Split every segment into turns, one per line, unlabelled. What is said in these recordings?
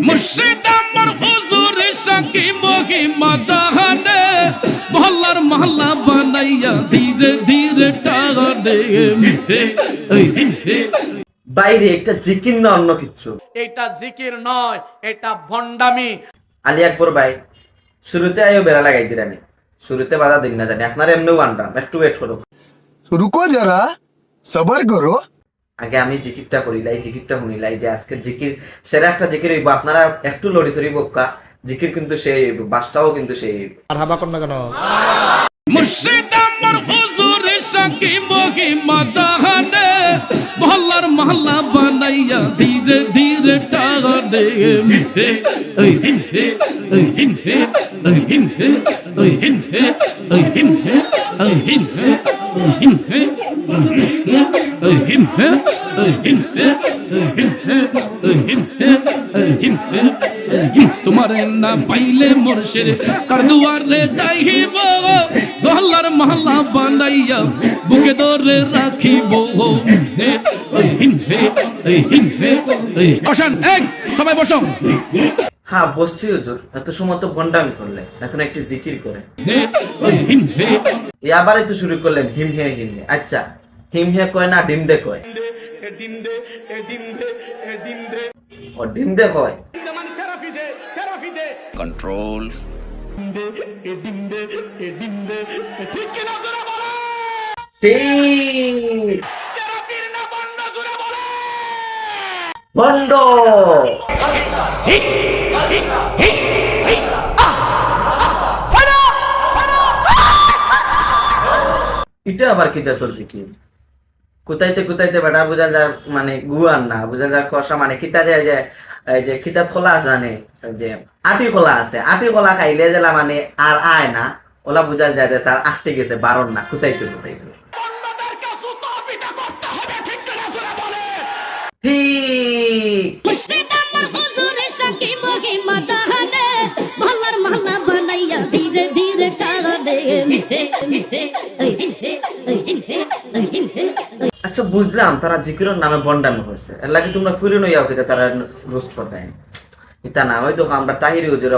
মুর্শিদ আমার হুজুর সাকি মহিমা জাহানে মহল্লা বানাইয়া ধীরে ধীরে
বাইরে এটা জিকির না অন্য কিচ্ছু
এটা জিকির নয় এটা ভন্ডামি
আলী আকবর ভাই শুরুতে আয়ো বেড়া লাগাই দিলে আমি। শুরুতে বাধা দিন না জানি আপনার এমনিও আনরাম একটু ওয়েট করো
রুকো যারা সবার করো।
আগে আমি জিকিরটা করিলাই জিকিরটা শুনিলাই যে আজকের জিকির সেরা একটা জিকির হইব। আপনারা একটু লড়ি সরি বক্কা জিকির কিন্তু সেই হইব বাসটাও কিন্তু সেই। হইব
মুর্শিদ আমার হুজুর সাকি মহিমা জাহানে মহল্লার মহল্লা বানাইয়া ধীরে ধীরে টানে। তোমার না পাইলে মহল্লা বানাইয়া বুকে ধরে রাখিব সবাই বসো।
হ্যাঁ বসছি হুজুর। এত সময় তো গন্ডামি করলেন এখন একটি জিকির করে। আবার তো শুরু করলেন হিম হে হিম হে। আচ্ছা হিম হে কয় না ডিম দে কয়। ও ডিম দে কয়। কন্ট্রোল এটা আবার কেটা চলছে কি কোথাইতে কোথাইতে বেটা বুঝা যার মানে গুয়ান না, বুঝা যার কষা মানে কিতা যায় যে, এই যে কিতা খোলা জানে? যে আটি খোলা আছে আটি খোলা খাইলে জেলা মানে আর আয় না, ওলা বুঝা যায় যে তার আটতে গেছে বারণ না কোথাইতে কোথাইতে আচ্ছা বুঝলাম তারা জিকিরের নামে বন্ডামি করছে। এর লাগে তোমরা ফুরে নই যাও কিন্তু তারা রোস্ট করে দেয়নি এটা না হয়তো আমরা তাহিরি হুজুর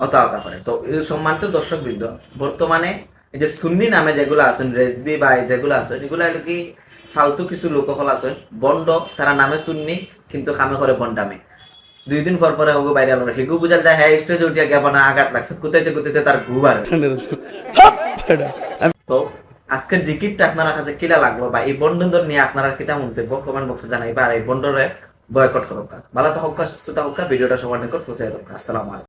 অত করে। তো এই সম্মানিত দর্শক বৃন্দ বর্তমানে এই যে সুন্নি নামে যেগুলো আছেন রেজবি বা যেগুলো আছে এগুলো হলো কি ফালতু কিছু লোকসকল আছে বন্ড তারা নামে সুন্নি কিন্তু কামে করে বন্ডামে। দুই দিন পর পরে হব বাইরে আলো হেগু বুঝাল যায় হ্যাঁ স্টেজে উঠিয়া গেবা না আঘাত লাগছে কোথাইতে কোথাইতে তার ঘুবার তো আজকের জিকিরটা আপনারা কাছে কিলা লাগল বা এই বন্ধন নিয়ে আপনারা কিতা মন্তব্য কমেন্ট বক্সে জানাইবা আর এই বন্ডরে বয়কট করবা ভালো তো হোক সুস্থতা হোক ভিডিওটা সবার নিকট ফুসে হোক আসসালামু আলাইকুম।